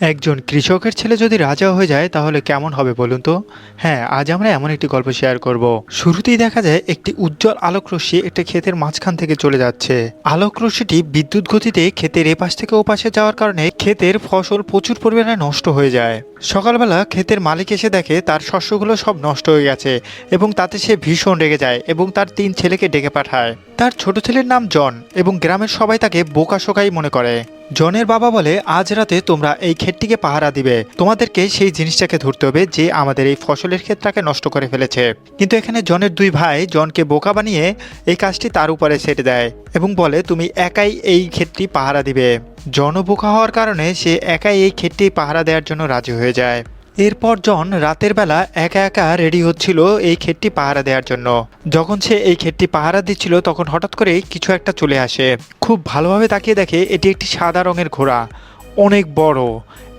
একজন কৃষকের ছেলে যদি রাজা হয়ে যায়, তাহলে কেমন হবে বলুন তো? হ্যাঁ আজ আমরা এমন একটি গল্প শেয়ার করব। শুরুতেই দেখা যায়, একটি উজ্জ্বল আলোক রশ্মি একটা ক্ষেতের মাঝখান থেকে চলে যাচ্ছে। আলোক রশ্মিটি বিদ্যুৎ গতিতে ক্ষেতের এপাশ থেকে ওপাশে যাওয়ার কারণে ক্ষেতের ফসল প্রচুর পরিমাণে নষ্ট হয়ে যায়। সকালবেলা ক্ষেতের মালিক এসে দেখে, তার শস্যগুলো সব নষ্ট হয়ে গেছে এবং তাতে সে ভীষণ রেগে যায় এবং তার তিন ছেলেকে ডেকে পাঠায়। তার ছোট ছেলের নাম জন এবং গ্রামের সবাই তাকে বোকা শোকাই মনে করে। জনের বাবা বলে, আজ রাতে তোমরা এই ক্ষেতটিকে পাহারা দিবে। তোমাদেরকে সেই জিনিসটাকে ধরতে হবে যে আমাদের এই ফসলের ক্ষেতটাকে নষ্ট করে ফেলেছে। কিন্তু এখানে জনের দুই ভাই জনকে বোকা বানিয়ে এই কাজটি তার উপরে ছেড়ে দেয় এবং বলে, তুমি একাই এই ক্ষেতটি পাহারা দিবে। জন বোকা হওয়ার কারণে সে একাই এই ক্ষেতটি পাহারা দেওয়ার জন্য রাজি হয়ে যায়। এরপর জন রাতের বেলা একা একা রেডি হচ্ছিল এই ক্ষেতটি পাহারা দেওয়ার জন্য। যখন সে এই ক্ষেতটি পাহারা দিচ্ছিল, তখন হঠাৎ করে কিছু একটা চলে আসে। খুব ভালোভাবে তাকিয়ে দেখে এটি একটি সাদা রঙের ঘোড়া। অনেক বড়।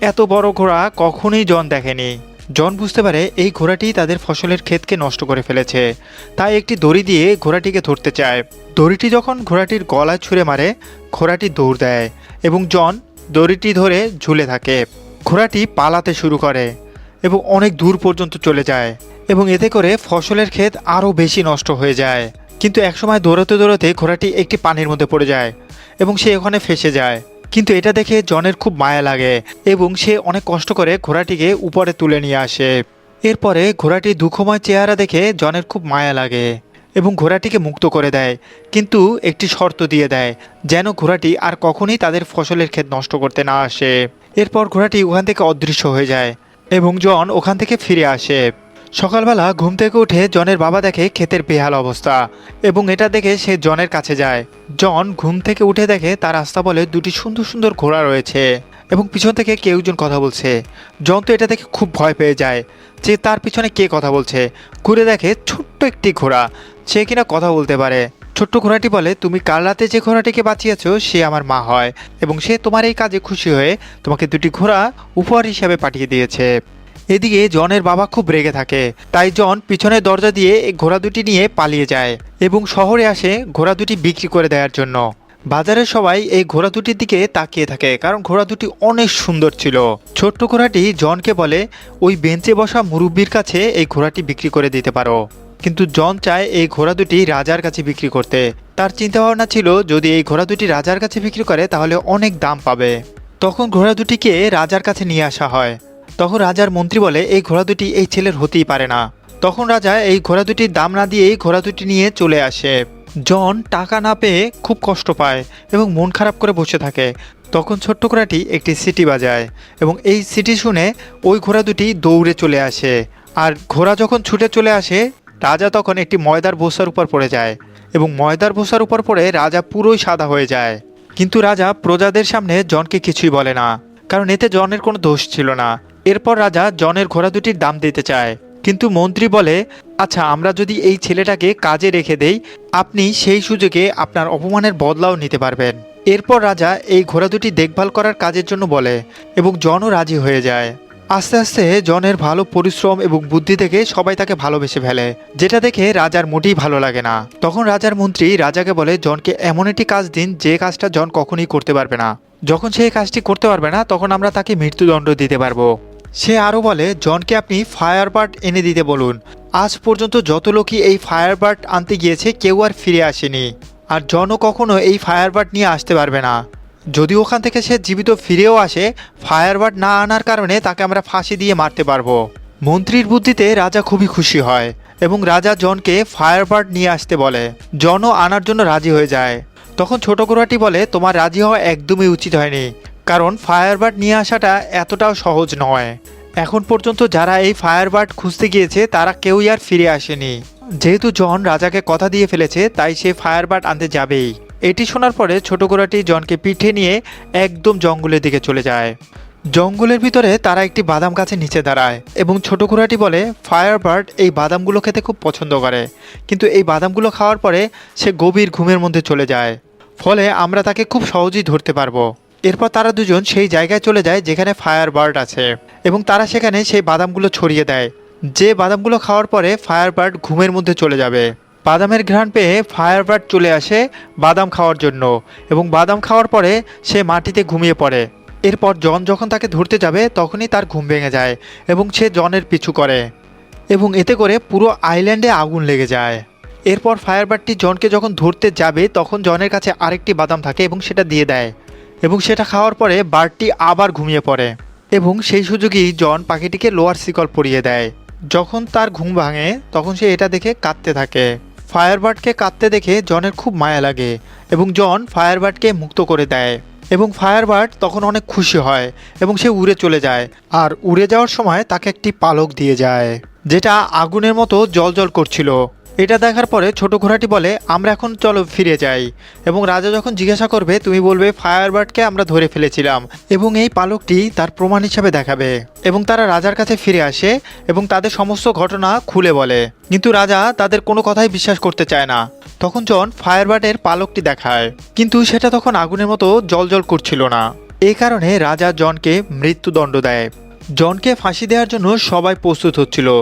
এত বড় ঘোড়া কখনোই জন দেখেনি। জন বুঝতে পারে এই ঘোড়াটি তাদের ফসলের ক্ষেতকে নষ্ট করে ফেলেছে। তাই একটি দড়ি দিয়ে ঘোড়াটিকে ধরতে চায়। দড়িটি যখন ঘোড়াটির গলায় ছুঁড়ে মারে, ঘোড়াটি দৌড় দেয় এবং জন দড়িটি ধরে ঝুলে থাকে। ঘোড়াটি পালাতে শুরু করে। এবং অনেক দূর পর্যন্ত চলে যায় এবং এতে করে ফসলের ক্ষেত আরও বেশি নষ্ট হয়ে যায়। কিন্তু একসময় দৌড়াতে দৌড়াতে ঘোড়াটি একটি পানির মধ্যে পড়ে যায় এবং সে ওখানে ফেসে যায়। কিন্তু এটা দেখে জনের খুব মায়া লাগে এবং সে অনেক কষ্ট করে ঘোড়াটিকে উপরে তুলে নিয়ে আসে। এরপরে ঘোড়াটি দুঃখময় চেহারা দেখে জনের খুব মায়া লাগে এবং ঘোড়াটিকে মুক্ত করে দেয়। কিন্তু একটি শর্ত দিয়ে দেয় যেন ঘোড়াটি আর কখনই তাদের ফসলের ক্ষেত নষ্ট করতে না আসে। এরপর ঘোড়াটি ওখান থেকে অদৃশ্য হয়ে যায় এবং জন ওখান থেকে ফিরে আসে। সকালবেলা ঘুম থেকে উঠে জনের বাবা দেখে ক্ষেতের বেহাল অবস্থা এবং এটা দেখে সে জনের কাছে যায়। জন ঘুম থেকে উঠে দেখে তার রাস্তা বলে দুটি সুন্দর সুন্দর ঘোড়া রয়েছে এবং পিছন থেকে কেউ একজন কথা বলছে। জন তো এটা দেখে খুব ভয় পেয়ে যায় যে তার পিছনে কে কথা বলছে। ঘুরে দেখে ছোট্ট একটি ঘোড়া, সে কিনা কথা বলতে পারে। ছোট্ট ঘোড়াটি বলে, তুমি কাল রাতে যে ঘোড়াটিকে বাঁচিয়েছো, সে আমার মা হয় এবং সে তোমার এই কাজে খুশি হয়ে তোমাকে দুটি ঘোড়া উপহার হিসাবে পাঠিয়ে দিয়েছে। এদিকে জনের বাবা খুব রেগে থাকে। তাই জন পিছনের দরজা দিয়ে এই ঘোড়া দুটি নিয়ে পালিয়ে যায় এবং শহরে আসে ঘোড়া দুটি বিক্রি করে দেওয়ার জন্য। বাজারের সবাই এই ঘোড়া দুটির দিকে তাকিয়ে থাকে, কারণ ঘোড়া দুটি অনেক সুন্দর ছিল। ছোট্ট ঘোড়াটি জনকে বলে, ওই বেঞ্চে বসা মুরব্বির কাছে এই ঘোড়াটি বিক্রি করে দিতে পারো। কিন্তু জন চায় এই ঘোড়া দুটি রাজার কাছে বিক্রি করতে। তার চিন্তা ভাবনা ছিল, যদি এই ঘোড়া দুটি রাজার কাছে বিক্রি করে, তাহলে অনেক দাম পাবে। তখন ঘোড়া দুটিকে রাজার কাছে নিয়ে আসা হয়। তখন রাজার মন্ত্রী বলে, এই ঘোড়া দুটি এই ছেলের হতেই পারে না। তখন রাজা এই ঘোড়া দুটির দাম না দিয়েই ঘোড়া দুটি নিয়ে চলে আসে। জন টাকা না পেয়ে খুব কষ্ট পায় এবং মন খারাপ করে বসে থাকে। তখন ছোট্ট ঘোড়াটি একটি সিটি বাজায় এবং এই সিটি শুনে ওই ঘোড়া দুটি দৌড়ে চলে আসে। আর ঘোড়া যখন ছুটে চলে আসে রাজা তখন একটি ময়দার ভোসার উপর পড়ে যায় এবং ময়দার ভোসার উপর পড়ে রাজা পুরোই সাদা হয়ে যায়। কিন্তু রাজা প্রজাদের সামনে জনকে কিছুই বলে না, কারণ এতে জনের কোনো দোষ ছিল না। এরপর রাজা জনের ঘোড়া দুটির দাম দিতে চায়। কিন্তু মন্ত্রী বলে আচ্ছা আমরা যদি এই ছেলেটাকে কাজে রেখে দেই, আপনি সেই সুযোগে আপনার অপমানের বদলাও নিতে পারবেন। এরপর রাজা এই ঘোড়া দুটি দেখভাল করার কাজের জন্য বলে এবং জনও রাজি হয়ে যায়। আস্তে আস্তে জনের ভালো পরিশ্রম এবং বুদ্ধি দেখে সবাই তাকে ভালোবেসে ফেলে, যেটা দেখে রাজার মোটেই ভালো লাগে না। তখন রাজার মন্ত্রী রাজাকে বলে, জনকে এমন একটি কাজ দিন, যে কাজটা জন কখনই করতে পারবে না। যখন সে কাজটি করতে পারবে না, তখন আমরা তাকে মৃত্যুদণ্ড দিতে পারব। সে আরও বলে, জনকে আপনি ফায়ার বার্ড এনে দিতে বলুন। আজ পর্যন্ত যত লোকই এই ফায়ার বার্ড আনতে গিয়েছে, কেউ আর ফিরে আসেনি। আর জনও কখনো এই ফায়ার বার্ড নিয়ে আসতে পারবে না। যদি ওখান থেকে সে জীবিত ফিরেও আসে ফায়ার বার্ড না আনার কারণে তাকে আমরা ফাঁসি দিয়ে মারতে পারব। মন্ত্রীর বুদ্ধিতে রাজা খুবই খুশি হয় এবং রাজা জনকে ফায়ার বার্ড নিয়ে আসতে বলে। জনও আনার জন্য রাজি হয়ে যায়। তখন ছোট ঘোড়াটি বলে, তোমার রাজি হওয়া একদমই উচিত হয়নি, কারণ ফায়ার বার্ড নিয়ে আসাটা এতটাও সহজ নয়। এখন পর্যন্ত যারা এই ফায়ার বার্ড খুঁজতে গিয়েছে, তারা কেউই আর ফিরে আসেনি। যেহেতু জন রাজাকে কথা দিয়ে ফেলেছে, তাই সে ফায়ার বার্ড আনতে যাবেই। এটি শোনার পরে ছোট ঘোড়াটি জনকে পিঠে নিয়ে একদম জঙ্গলের দিকে চলে যায়। জঙ্গলের ভিতরে তারা একটি বাদাম গাছের নিচে দাঁড়ায় এবং ছোট ঘোড়াটি বলে ফায়ার বার্ড এই বাদামগুলো খেতে খুব পছন্দ করে। কিন্তু এই বাদামগুলো খাওয়ার পরে সে গভীর ঘুমের মধ্যে চলে যায়। ফলে আমরা তাকে খুব সহজেই ধরতে পারব। এরপর তারা দুজন সেই জায়গায় চলে যায় যেখানে ফায়ার বার্ড আছে এবং তারা সেখানে সেই বাদামগুলো ছড়িয়ে দেয়। যে বাদামগুলো খাওয়ার পরে ফায়ার বার্ড ঘুমের মধ্যে চলে যাবে। বাদামের ঘ্রাণ পেয়ে ফায়ার বার্ড চলে আসে বাদাম খাওয়ার জন্য এবং বাদাম খাওয়ার পরে সে মাটিতে ঘুমিয়ে পড়ে। এরপর জন যখন তাকে ধরতে যাবে, তখনই তার ঘুম ভেঙে যায় এবং সে জনের পিছু করে এবং এতে করে পুরো আইল্যান্ডে আগুন লেগে যায়। এরপর ফায়ারবার্ডটি জনকে যখন ধরতে যাবে, তখন জনের কাছে আরেকটি বাদাম থাকে এবং সেটা দিয়ে দেয় এবং সেটা খাওয়ার পরে বার্ডটি আবার ঘুমিয়ে পড়ে এবং সেই সুযোগেই জন পাখিটিকে লোয়ার শিকল পরিয়ে দেয়। যখন তার ঘুম ভাঙে, তখন সে এটা দেখে কাঁদতে থাকে। ফায়ারবার্ডকে কাঁদতে দেখে জনের খুব মায়া লাগে এবং জন ফায়ারবার্ডকে মুক্ত করে দেয় এবং ফায়ারবার্ড তখন অনেক খুশি হয় এবং সে উড়ে চলে যায় আর উড়ে যাওয়ার সময় তাকে একটি পালক দিয়ে যায়, যেটা আগুনের মতো জল করছিল। এটা দেখার পরে ছোট ঘোড়াটি বলে, আমরা এখন চলো ফিরে যাই। এবং রাজা যখন জিজ্ঞাসা করবে, তুমি বলবে ফায়ারবার্ডকে আমরা ধরে ফেলেছিলাম। এবং এই পালকটি তার প্রমাণ হিসাবে দেখাবে। এবং তারা রাজার কাছে ফিরে আসে এবং তাদের সমস্ত ঘটনা খুলে বলে। কিন্তু রাজা তাদের কোনো কথাই বিশ্বাস করতে চায় না। তখন জন ফায়ারবার্ডের পালকটি দেখায়। কিন্তু সেটা তখন আগুনের মতো জল করছিল না। এই কারণে রাজা জনকে মৃত্যুদণ্ড দেয়। জনকে ফাঁসি দেওয়ার জন্য সবাই প্রস্তুত হচ্ছিল।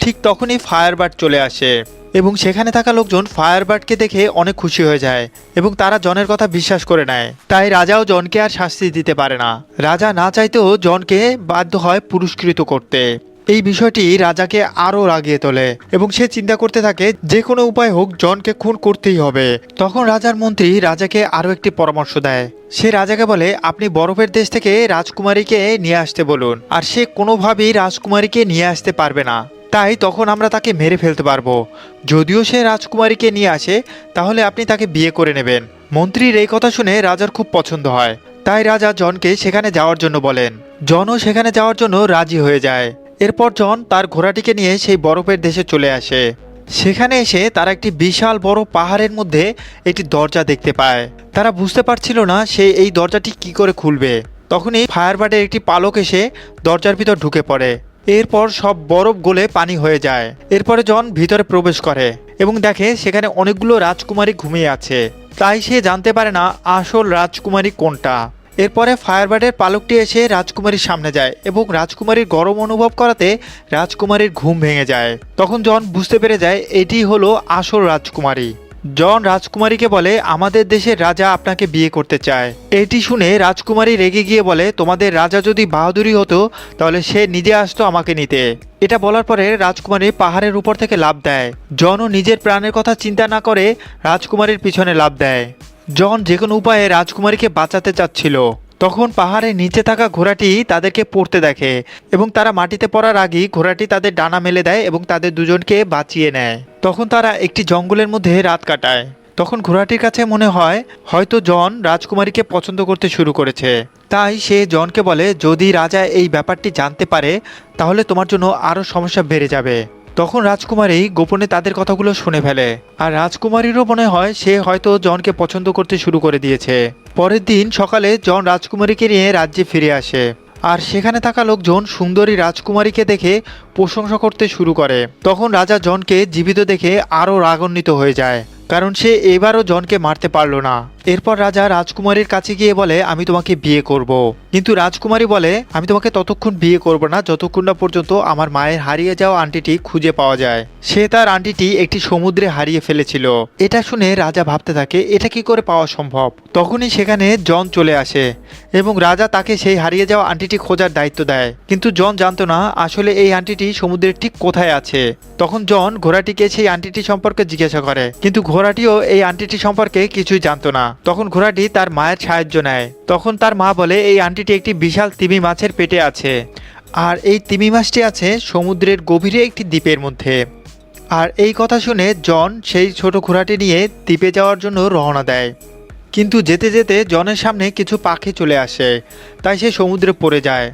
ঠিক তখনই ফায়ারবার্ড চলে আসে। এবং সেখানে থাকা লোকজন ফায়ারবার্ডকে দেখে অনেক খুশি হয়ে যায় এবং তারা জনের কথা বিশ্বাস করে নেয়। তাই রাজাও জনকে আর শাস্তি দিতে পারে না। রাজা না চাইতেও জনকে বাধ্য হয় পুরস্কৃত করতে। এই বিষয়টি রাজাকে আরও রাগিয়ে তোলে এবং সে চিন্তা করতে থাকে, যে কোনো উপায় হোক জনকে খুন করতেই হবে। তখন রাজার মন্ত্রী রাজাকে আরও একটি পরামর্শ দেয়। সে রাজাকে বলে, আপনি বরফের দেশ থেকে রাজকুমারীকে নিয়ে আসতে বলুন, আর সে কোনোভাবেই রাজকুমারীকে নিয়ে আসতে পারবে না। তাই তখন আমরা তাকে মেরে ফেলতে পারব। যদিও সে রাজকুমারীকে নিয়ে আসে, তাহলে আপনি তাকে বিয়ে করে নেবেন। মন্ত্রীর এই কথা শুনে রাজার খুব পছন্দ হয়। তাই রাজা জনকে সেখানে যাওয়ার জন্য বলেন। জনও সেখানে যাওয়ার জন্য রাজি হয়ে যায়। এরপর জন তার ঘোড়াটিকে নিয়ে সেই বরফের দেশে চলে আসে। সেখানে এসে তারা একটি বিশাল বড় পাহাড়ের মধ্যে একটি দরজা দেখতে পায়। তারা বুঝতে পারছিল না সে এই দরজাটি কি করে খুলবে। তখনই ফায়ারবার্ডের একটি পালক এসে দরজার ভিতর ঢুকে পড়ে। এরপর সব বরফ গলে পানি হয়ে যায়। এরপরে জন ভিতরে প্রবেশ করে এবং দেখে সেখানে অনেকগুলো রাজকুমারী ঘুমিয়ে আছে। তাই সে জানতে পারে না আসল রাজকুমারী কোনটা। এরপরে ফায়ারবার্ডের পালকটি এসে রাজকুমারীর সামনে যায় এবং রাজকুমারীর গরম অনুভব করাতে রাজকুমারীর ঘুম ভেঙে যায়। তখন জন বুঝতে পেরে যায়, এটি হলো আসল রাজকুমারী। জন রাজকুমারীকে বলে, আমাদের দেশের রাজা আপনাকে বিয়ে করতে চায়। এটি শুনে রাজকুমারী রেগে গিয়ে বলে, তোমাদের রাজা যদি বাহাদুরি হতো, তাহলে সে নিজে আসতো আমাকে নিতে। এটা বলার পরে রাজকুমারী পাহাড়ের উপর থেকে লাভ দেয়। জনও নিজের প্রাণের কথা চিন্তা না করে রাজকুমারীর পিছনে লাভ দেয়। জন যে কোনো উপায়ে রাজকুমারীকে বাঁচাতে চাচ্ছিল। তখন পাহাড়ের নিচে থাকা ঘোড়াটি তাদেরকে পড়তে দেখে এবং তারা মাটিতে পড়ার আগেই ঘোড়াটি তাদের ডানা মেলে দেয় এবং তাদের দুজনকে বাঁচিয়ে নেয়। তখন তারা একটি জঙ্গলের মধ্যে রাত কাটায়। তখন ঘোড়াটির কাছে মনে হয়, হয়তো জন রাজকুমারীকে পছন্দ করতে শুরু করেছে। তাই সে জনকে বলে, যদি রাজা এই ব্যাপারটি জানতে পারে, তাহলে তোমার জন্য আরও সমস্যা বেড়ে যাবে। তখন রাজকুমারী গোপনে তাদের কথাগুলো শুনে ফেলে। আর রাজকুমারীরও মনে হয় সে হয়তো জনকে পছন্দ করতে শুরু করে দিয়েছে। পরের দিন সকালে জন রাজকুমারীকে নিয়ে রাজ্যে ফিরে আসে। আর সেখানে থাকা লোকজন সুন্দরী রাজকুমারীকে দেখে প্রশংসা করতে শুরু করে। তখন রাজা জনকে জীবিত দেখে আরও রাগান্বিত হয়ে যায়। কারণ সে এবারও জনকে মারতে পারল না। এরপর রাজা রাজকুমারীর কাছে গিয়ে বলে, আমি তোমাকে বিয়ে করব। কিন্তু রাজকুমারী বলে, আমি তোমাকে ততক্ষণ বিয়ে করব না, যতক্ষণ না পর্যন্ত আমার মায়ের হারিয়ে যাওয়া আন্টিটি খুঁজে পাওয়া যায়। সে তার আন্টিটি একটি সমুদ্রে হারিয়ে ফেলেছিল। এটা শুনে রাজা ভাবতে থাকে, এটা কি করে পাওয়া সম্ভব? তখনই সেখানে জন চলে আসে এবং রাজা তাকে সেই হারিয়ে যাওয়া আন্টিটি খোঁজার দায়িত্ব দেয়। কিন্তু জন জানতো না আসলে এই আন্টিটি সমুদ্রের ঠিক কোথায় আছে। তখন জন ঘোড়াটিকে সেই আন্টিটি সম্পর্কে জিজ্ঞাসা করে। কিন্তু ঘোড়াটিও এই আন্টিটি সম্পর্কে কিছুই জানতো না। তখন ঘোড়াটি তার মায়ের সাহায্য নেয়। তখন তার মা বলে, এই আন্টিটি একটি বিশাল তিমি মাছের পেটে আছে। আর এই তিমি মাছটি আছে সমুদ্রের গভীরে একটি দ্বীপের মধ্যে। আর এই কথা শুনে জন সেই ছোট ঘোড়াটি নিয়ে দ্বীপে যাওয়ার জন্য রওনা দেয়। কিন্তু যেতে যেতে জনের সামনে কিছু পাখি চলে আসে, তাই সে সমুদ্রে পড়ে যায়।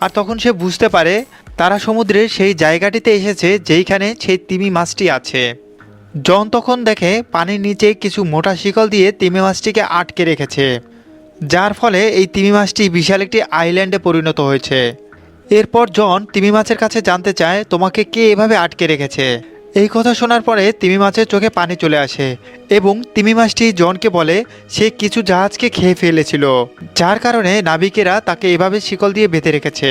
আর তখন সে বুঝতে পারে, তারা সমুদ্রের সেই জায়গাটিতে এসেছে, যেইখানে সেই তিমি মাছটি আছে। জন তখন দেখে পানির নিচে কিছু মোটা শিকল দিয়ে তিমি মাছটিকে আটকে রেখেছে, যার ফলে এই তিমি মাছটি বিশাল একটি আইল্যান্ডে পরিণত হয়েছে। এরপর জন তিমি মাছের কাছে জানতে চায়, তোমাকে কে এভাবে আটকে রেখেছে? এই কথা শোনার পরে তিমি মাছের চোখে পানি চলে আসে এবং তিমি মাছটি জনকে বলে, সে কিছু জাহাজকে খেয়ে ফেলেছিল, যার কারণে নাবিকেরা তাকে এভাবে শিকল দিয়ে বেঁধে রেখেছে।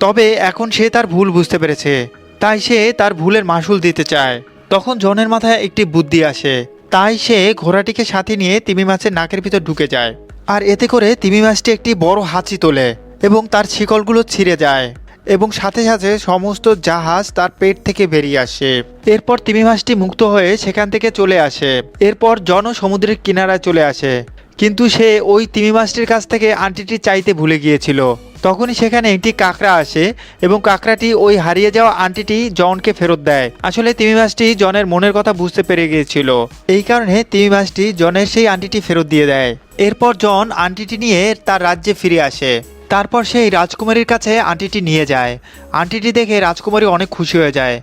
তবে এখন সে তার ভুল বুঝতে পেরেছে, তাই সে তার ভুলের মাসুল দিতে চায়। তখন জনের মাথায় একটি বুদ্ধি আসে। তাই সে ঘোড়াটিকে সাথে নিয়ে তিমি মাছের নাকের ভিতর ঢুকে যায়। আর এতে করে তিমি মাছটি একটি বড় হাঁচি তোলে এবং তার শিকলগুলো ছিঁড়ে যায় এবং সাথে সাথে সমস্ত জাহাজ তার পেট থেকে বেরিয়ে আসে। এরপর তিমি মাছটি মুক্ত হয়ে সেখান থেকে চলে আসে। এরপর জন সমুদ্রের কিনারায় চলে আসে। কিন্তু সে ওই তিমি মাছটির কাছ থেকে আন্টিটি চাইতে ভুলে গিয়েছিল। তখনই সেখানে একটি কাঁকড়া আসে এবং কাঁকড়াটি ওই হারিয়ে যাওয়া আন্টিটি জনকে ফেরত দেয়। আসলে তিমি মাছটি জনের মনের কথা বুঝতে পেরে গিয়েছিল। এই কারণে তিমি মাছটি জনের সেই আন্টিটি ফেরত দিয়ে দেয়। এরপর জন আন্টিটি নিয়ে তার রাজ্যে ফিরে আসে। তারপর সেই রাজকুমারীর কাছে আন্টিটি নিয়ে যায়। আন্টিটি দেখে রাজকুমারী অনেক খুশি হয়ে যায়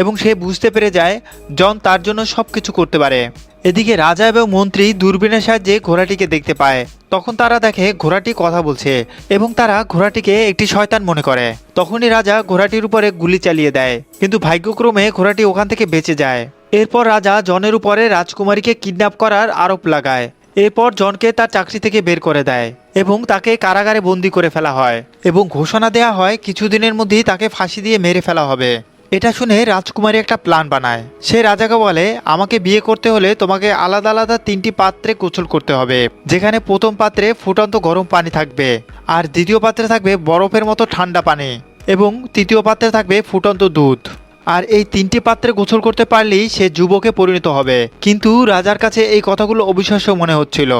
এবং সে বুঝতে পেরে যায়, জন তার জন্য সব কিছু করতে পারে। এদিকে রাজা এবং মন্ত্রী দূরবীনের সাহায্যে ঘোড়াটিকে দেখতে পায়। তখন তারা দেখে ঘোড়াটি কথা বলছে এবং তারা ঘোড়াটিকে একটি শয়তান মনে করে। তখনই রাজা ঘোড়াটির উপরে গুলি চালিয়ে দেয়, কিন্তু ভাগ্যক্রমে ঘোড়াটি ওখান থেকে বেঁচে যায়। এরপর রাজা জনের উপরে রাজকুমারীকে কিডন্যাপ করার আরোপ লাগায়। এরপর জনকে তার চাকরি থেকে বের করে দেয়। এবং তাকে কারাগারে বন্দি করে ফেলা হয় এবং ঘোষণা দেয়া হয় কিছুদিনের মধ্যেই তাকে ফাঁসি দিয়ে মেরে ফেলা হবে। এটা শুনে রাজকুমারী একটা প্ল্যান বানায়। সে রাজাকে বলে, আমাকে বিয়ে করতে হলে তোমাকে আলাদা আলাদা তিনটি পাত্রে গোসল করতে হবে, যেখানে প্রথম পাত্রে ফুটন্ত গরম পানি থাকবে আর দ্বিতীয় পাত্রে থাকবে বরফের মতো ঠান্ডা পানি এবং তৃতীয় পাত্রে থাকবে ফুটন্ত দুধ। আর এই তিনটি পাত্রে গোসল করতে পারলেই সে যুবকে পরিণত হবে। কিন্তু রাজার কাছে এই কথাগুলো অবিশ্বাস্য মনে হচ্ছিল।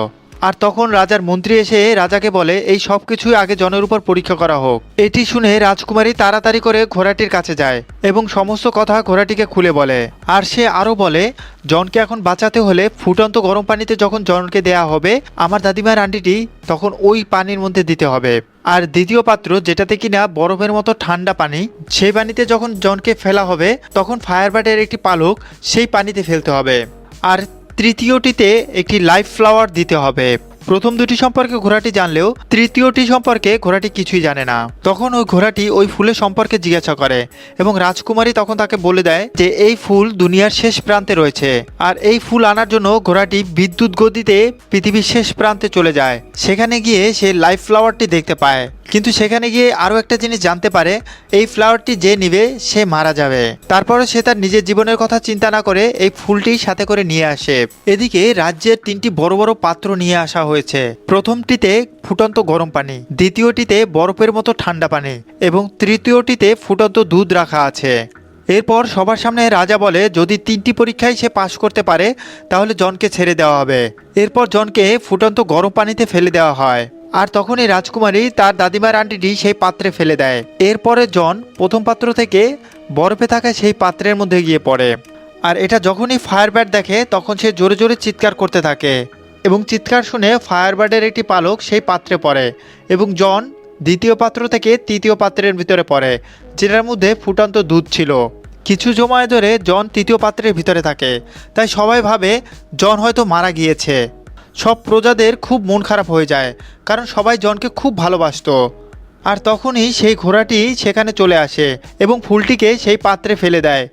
আর তখন রাজার মন্ত্রী এসে রাজাকে বলে, এই সব কিছুই আগে জনের উপর পরীক্ষা করা হোক। এটি শুনে রাজকুমারী তাড়াতাড়ি করে ঘোড়াটির কাছে যায় এবং সমস্ত কথা ঘোড়াটিকে খুলে বলে। আর সে আরও বলে, জনকে এখন বাঁচাতে হলে ফুটন্ত গরম পানিতে যখন জনকে দেয়া হবে, আমার দাদিমার আন্টিটি তখন ওই পানির মধ্যে দিতে হবে। আর দ্বিতীয় পাত্র, যেটাতে কিনা বরফের মতো ঠান্ডা পানি সেই পানিতে যখন জনকে ফেলা হবে, তখন ফায়ার বাটের একটি পালক সেই পানিতে ফেলতে হবে। আর তৃতীয়টিতে একটি লাইফ ফ্লাওয়ার দিতে হবে। প্রথম দুটি সম্পর্কে ঘোড়াটি জানলেও তৃতীয়টি সম্পর্কে ঘোড়াটি কিছুই জানে না। তখন ওই ঘোড়াটি ওই ফুলের সম্পর্কে জিজ্ঞাসা করে এবং রাজকুমারী তখন তাকে বলে দেয় যে, এই ফুল দুনিয়ার শেষ প্রান্তে রয়েছে আর এই ফুল আনার জন্য ঘোড়াটি বিদ্যুৎ গতিতে পৃথিবীর শেষ প্রান্তে চলে যায়। সেখানে গিয়ে সে লাইফ ফ্লাওয়ারটি দেখতে পায়। কিন্তু সেখানে গিয়ে আরও একটা জিনিস জানতে পারে, এই ফ্লাওয়ারটি যে নিবে সে মারা যাবে। তারপরে সে তার নিজের জীবনের কথা চিন্তা না করে এই ফুলটি সাথে করে নিয়ে আসে। এদিকে রাজ্যের তিনটি বড় বড় পাত্র নিয়ে আসা হয়েছে প্রথমটিতে ফুটন্ত গরম পানি, দ্বিতীয়টিতে বরফের মতো ঠান্ডা পানি, এবং তৃতীয়টিতে ফুটন্ত দুধ রাখা আছে। এরপর সবার সামনে রাজা বলে, যদি তিনটি পরীক্ষায় সে পাশ করতে পারে, তাহলে জনকে ছেড়ে দেওয়া হবে। এরপর জনকে ফুটন্ত গরম পানিতে ফেলে দেওয়া হয়। আর তখনই রাজকুমারী তার দাদিমার আন্টিটি সেই পাত্রে ফেলে দেয়। এরপরে জন প্রথম পাত্র থেকে বরফে থাকা সেই পাত্রের মধ্যে গিয়ে পড়ে। আর এটা যখনই ফায়ার ব্যাট দেখে, তখন সে জোরে জোরে চিৎকার করতে থাকে। এবং চিৎকার শুনে ফায়ার ব্যাটের একটি পালক সেই পাত্রে পড়ে এবং জন দ্বিতীয় পাত্র থেকে তৃতীয় পাত্রের ভিতরে পড়ে, যেটার মধ্যে ফুটন্ত দুধ ছিল। কিছু সময় ধরে জন তৃতীয় পাত্রের ভিতরে থাকে, তাই সবাই ভাবে জন হয়তো মারা গিয়েছে। সব প্রজাদের খুব মন খারাপ হয়ে যায়, কারণ সবাই জনকে খুব ভালোবাসতো। আর তখনই সেই ঘোড়াটি সেখানে চলে আসে এবং ফুলটিকে সেই পাত্রে ফেলে দেয়।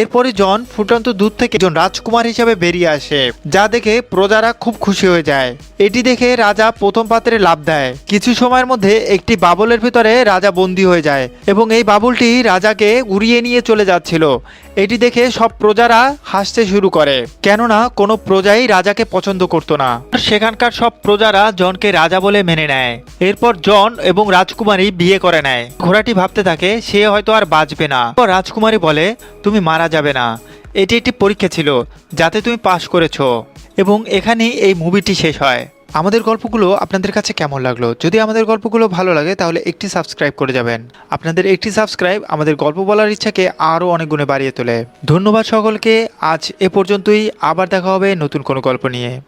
এরপরে জন ফুটন্ত দুধ থেকে একজন রাজকুমার হিসেবে বেরিয়ে আসে, যা দেখে প্রজারা খুব খুশি হয়ে যায়। এটি দেখে রাজা প্রথম পাত্রে লাভ দেয়। কিছু সময়ের মধ্যে একটি বাবলের ভিতরে রাজা বন্দী হয়ে যায় এবং এই বাবুলটি রাজাকে উড়িয়ে নিয়ে চলে যাচ্ছিল। এটি দেখে সব প্রজারা হাসতে শুরু করে, কেননা কোনো প্রজাই রাজাকে পছন্দ করতো না। সেখানকার সব প্রজারা জনকে রাজা বলে মেনে নেয়। এরপর জন এবং রাজকুমারী বিয়ে করে নেয়। ঘোড়াটি ভাবতে থাকে, সে হয়তো আর বাঁচবে না। রাজকুমারী বলে, তুমি মারা যাবে না। এটি একটি পরীক্ষা ছিল যাতে তুমি পাশ করেছ এবং এখানেই এই মুভিটি শেষ হয়। আমাদের গল্পগুলো আপনাদের কাছে কেমন লাগল? যদি আমাদের গল্পগুলো ভালো লাগে, তাহলে একটি সাবস্ক্রাইব করে যাবেন। আপনাদের একটি সাবস্ক্রাইব আমাদের গল্প বলার ইচ্ছাকে আরও অনেক গুণে বাড়িয়ে তোলে। ধন্যবাদ সকলকে। আজ এ পর্যন্তই। আবার দেখা হবে নতুন কোনো গল্প নিয়ে।